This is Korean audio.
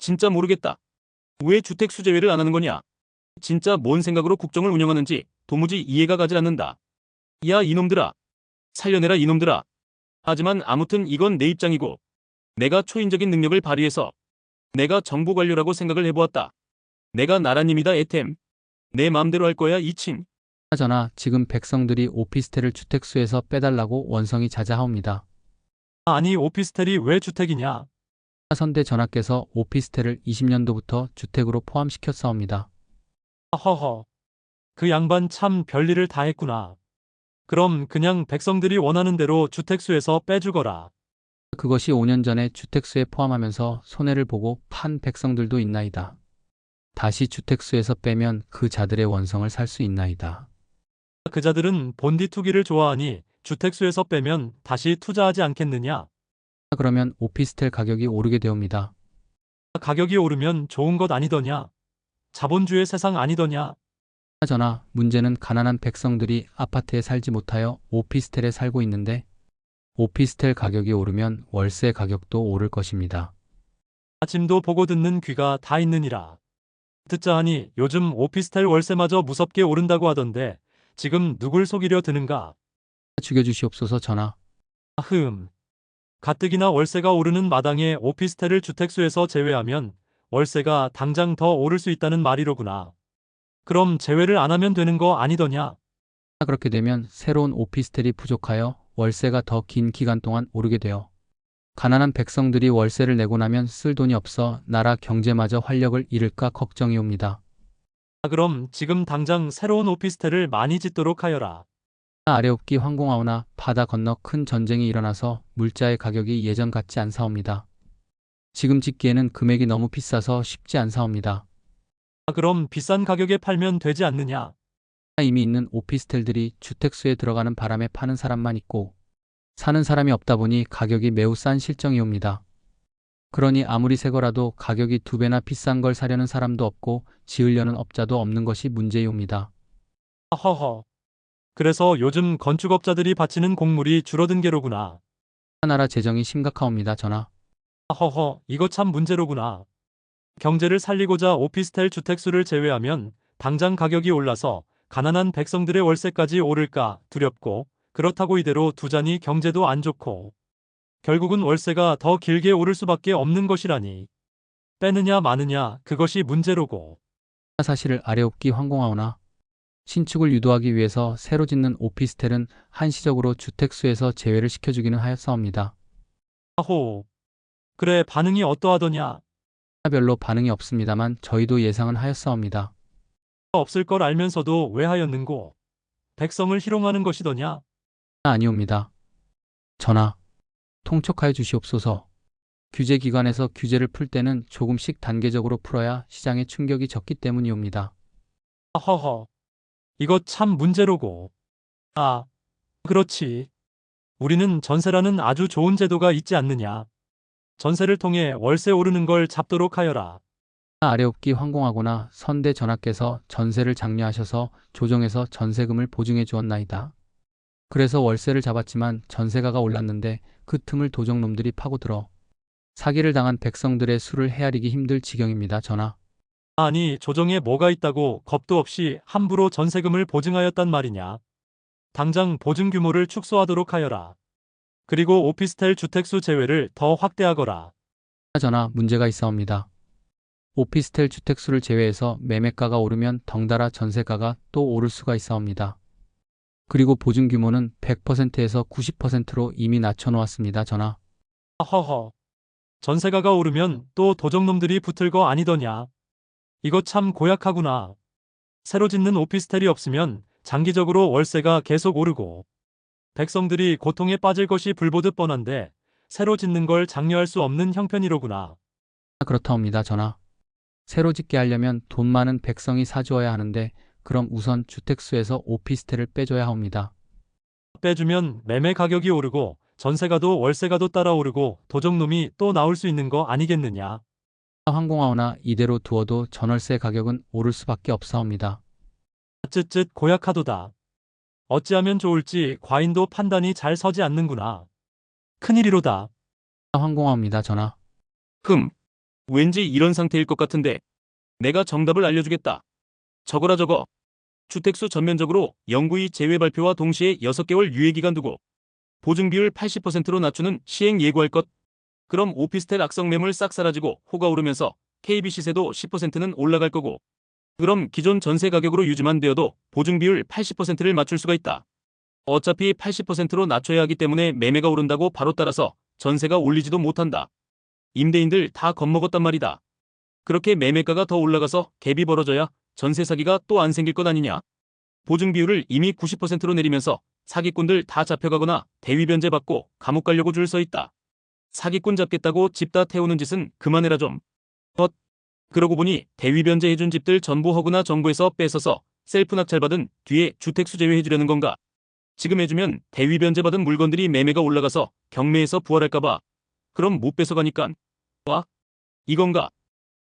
진짜 모르겠다. 왜 주택 수재회를 안 하는 거냐? 진짜 뭔 생각으로 국정을 운영하는지 도무지 이해가 가지 않는다. 야 이놈들아. 살려내라 이놈들아. 하지만 아무튼 이건 내 입장이고 내가 초인적인 능력을 발휘해서 내가 정부 관료라고 생각을 해보았다. 내가 나라님이다 에템. 내 맘대로 할 거야 이친. 그나저나 지금 백성들이 오피스텔을 주택수에서 빼달라고 원성이 자자하옵니다. 아니 오피스텔이 왜 주택이냐? 선대 전하께서 오피스텔을 20년도부터 주택으로 포함시켰사옵니다. 허허. 그 양반 참 별일을 다 했구나. 그럼 그냥 백성들이 원하는 대로 주택수에서 빼주거라. 그것이 5년 전에 주택수에 포함하면서 손해를 보고 판 백성들도 있나이다. 다시 주택수에서 빼면 그 자들의 원성을 살 수 있나이다. 그 자들은 본디 투기를 좋아하니 주택수에서 빼면 다시 투자하지 않겠느냐? 그러면 오피스텔 가격이 오르게 되옵니다. 가격이 오르면 좋은 것 아니더냐? 자본주의 세상 아니더냐? 그나저나 문제는 가난한 백성들이 아파트에 살지 못하여 오피스텔에 살고 있는데 오피스텔 가격이 오르면 월세 가격도 오를 것입니다. 아침도 보고 듣는 귀가 다 있느니라. 듣자 하니 요즘 오피스텔 월세마저 무섭게 오른다고 하던데 지금 누굴 속이려 드는가? 죽여주시옵소서 전하. 아흠. 가뜩이나 월세가 오르는 마당에 오피스텔을 주택수에서 제외하면 월세가 당장 더 오를 수 있다는 말이로구나. 그럼 제외를 안 하면 되는 거 아니더냐? 그렇게 되면 새로운 오피스텔이 부족하여 월세가 더 긴 기간 동안 오르게 되어 가난한 백성들이 월세를 내고 나면 쓸 돈이 없어 나라 경제마저 활력을 잃을까 걱정이 옵니다. 아, 그럼 지금 당장 새로운 오피스텔을 많이 짓도록 하여라. 아래옵기 황공하오나 바다 건너 큰 전쟁이 일어나서 물자의 가격이 예전 같지 않사옵니다. 지금 짓기에는 금액이 너무 비싸서 쉽지 않사옵니다. 아, 그럼 비싼 가격에 팔면 되지 않느냐? 이미 있는 오피스텔들이 주택수에 들어가는 바람에 파는 사람만 있고 사는 사람이 없다 보니 가격이 매우 싼 실정이옵니다. 그러니 아무리 새 거라도 가격이 두 배나 비싼 걸 사려는 사람도 없고 지으려는 업자도 없는 것이 문제이옵니다. 허허. 그래서 요즘 건축업자들이 바치는 곡물이 줄어든 게로구나. 나라 재정이 심각하옵니다, 전하. 허허, 이거 참 문제로구나. 경제를 살리고자 오피스텔 주택수를 제외하면 당장 가격이 올라서 가난한 백성들의 월세까지 오를까 두렵고 그렇다고 이대로 두자니 경제도 안 좋고 결국은 월세가 더 길게 오를 수밖에 없는 것이라니. 빼느냐 마느냐 그것이 문제로고. 사실을 아래옵기 황공하오나 신축을 유도하기 위해서 새로 짓는 오피스텔은 한시적으로 주택수에서 제외를 시켜주기는 하였사옵니다. 아호. 그래 반응이 어떠하더냐? 별로 반응이 없습니다만 저희도 예상은 하였사옵니다. 없을 걸 알면서도 왜 하였는고? 백성을 희롱하는 것이더냐? 아니옵니다. 전하, 통촉하여 주시옵소서. 규제기관에서 규제를 풀 때는 조금씩 단계적으로 풀어야 시장에 충격이 적기 때문이옵니다. 허허. 이거 참 문제로고. 아, 그렇지. 우리는 전세라는 아주 좋은 제도가 있지 않느냐. 전세를 통해 월세 오르는 걸 잡도록 하여라. 아래옵기 황공하거나 선대 전하께서 전세를 장려하셔서 조정해서 전세금을 보증해 주었나이다. 그래서 월세를 잡았지만 전세가가 올랐는데 그 틈을 도적놈들이 파고들어 사기를 당한 백성들의 수를 헤아리기 힘들 지경입니다, 전하. 아니, 조정에 뭐가 있다고 겁도 없이 함부로 전세금을 보증하였단 말이냐. 당장 보증 규모를 축소하도록 하여라. 그리고 오피스텔 주택수 제외를 더 확대하거라. 전하, 문제가 있사옵니다. 오피스텔 주택수를 제외해서 매매가가 오르면 덩달아 전세가가 또 오를 수가 있사옵니다. 그리고 보증 규모는 100%에서 90%로 이미 낮춰놓았습니다, 전하. 허허. 전세가가 오르면 또 도적놈들이 붙을 거 아니더냐. 이거 참 고약하구나. 새로 짓는 오피스텔이 없으면 장기적으로 월세가 계속 오르고 백성들이 고통에 빠질 것이 불보듯 뻔한데 새로 짓는 걸 장려할 수 없는 형편이로구나. 그렇다옵니다, 전하. 새로 짓게 하려면 돈 많은 백성이 사주어야 하는데 그럼 우선 주택수에서 오피스텔을 빼줘야 합니다. 빼주면 매매 가격이 오르고 전세가도 월세가도 따라 오르고 도적놈이 또 나올 수 있는 거 아니겠느냐. 황공하오나 이대로 두어도 전월세 가격은 오를 수밖에 없사옵니다. 쯧쯧 고약하도다. 어찌하면 좋을지 과인도 판단이 잘 서지 않는구나. 큰일이로다. 황공하옵니다, 전하. 흠. 왠지 이런 상태일 것 같은데 내가 정답을 알려주겠다. 적어라 적어. 주택수 전면적으로 영구히 제외 발표와 동시에 6개월 유예기간 두고 보증 비율 80%로 낮추는 시행 예고할 것. 그럼 오피스텔 악성 매물 싹 사라지고 호가 오르면서 KB 시세도 10%는 올라갈 거고 그럼 기존 전세 가격으로 유지만 되어도 보증 비율 80%를 맞출 수가 있다. 어차피 80%로 낮춰야 하기 때문에 매매가 오른다고 바로 따라서 전세가 올리지도 못한다. 임대인들 다 겁먹었단 말이다. 그렇게 매매가가 더 올라가서 갭이 벌어져야 전세 사기가 또 안 생길 것 아니냐. 보증 비율을 이미 90%로 내리면서 사기꾼들 다 잡혀가거나 대위 변제 받고 감옥 가려고 줄 서 있다. 사기꾼 잡겠다고 집 다 태우는 짓은 그만해라 좀. 덧. 그러고 보니 대위 변제 해준 집들 전부 허구나 정부에서 뺏어서 셀프 낙찰받은 뒤에 주택 수제외 해주려는 건가? 지금 해주면 대위 변제 받은 물건들이 매매가 올라가서 경매에서 부활할까봐. 그럼 못 뺏어가니깐. 와? 이건가?